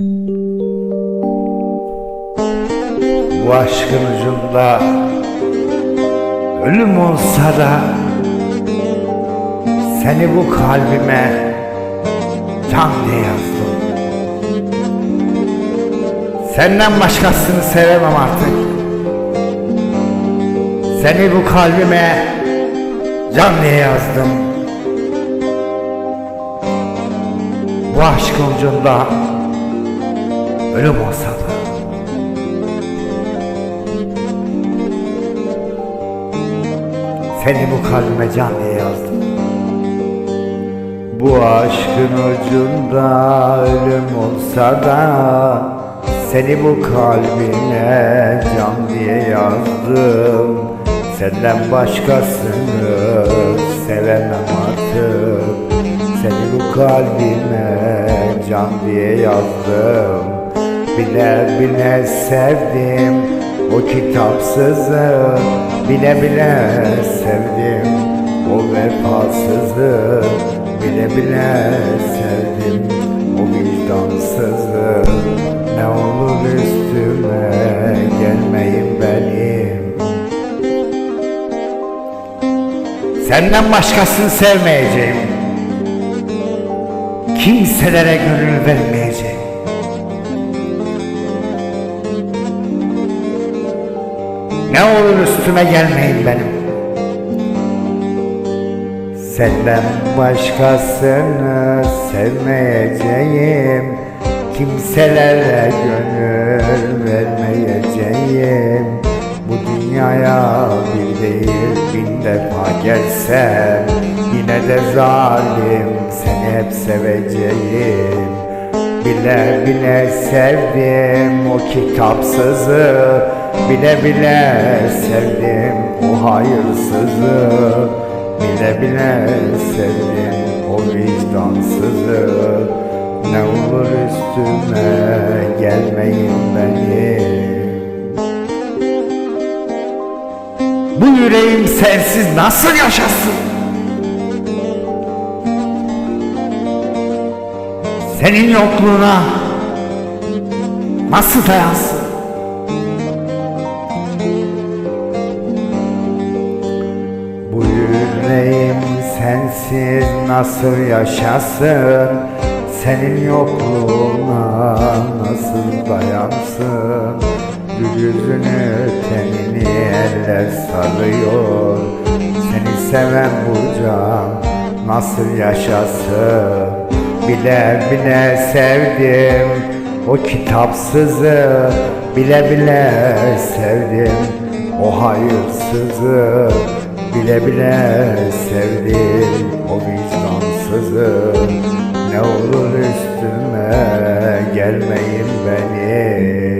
Bu aşkın ucunda ölüm olsa da seni bu kalbime can diye yazdım. Senden başkasını sevemem artık. Seni bu kalbime can diye yazdım. Bu aşkın ucunda ölüm da Seni bu kalbime can diye yazdım. Bu aşkın ucunda ölüm olsa da Seni bu kalbime can diye yazdım. Senden başkasını sevemem artık. Seni bu kalbime can diye yazdım Bile bile sevdim. O kitapsızı Bile bile sevdim. O vefasızı Bile bile sevdim. O vicdansızı Ne olur üstüme gelmeyin benim. Senden başkasını sevmeyeceğim. Kimselere gönül vermeyeceğim Ne olur üstüme gelmeyin benim. Senden başkasını sevmeyeceğim. Kimselere gönül vermeyeceğim. Bu dünyaya bir değil bin defa gelsem Yine de zalim seni hep seveceğim. Bile bile sevdim o kitapsızı Bile bile sevdim o hayırsızı Bile bile sevdim o vicdansızı Ne olur üstüme gelmeyin benim Bu yüreğim sensiz nasıl yaşasın? Senin yokluğuna nasıl dayansın? Sensiz nasıl yaşasın? Senin yokluğuna nasıl dayansın? Gül yüzünü tenini eller sarıyor Seni seven bu can nasıl yaşasın? Bile bile sevdim o kitapsızı Bile bile sevdim o hayırsızı Bile bile sevdim o vicdansızı Ne olur üstüme gelmeyin benim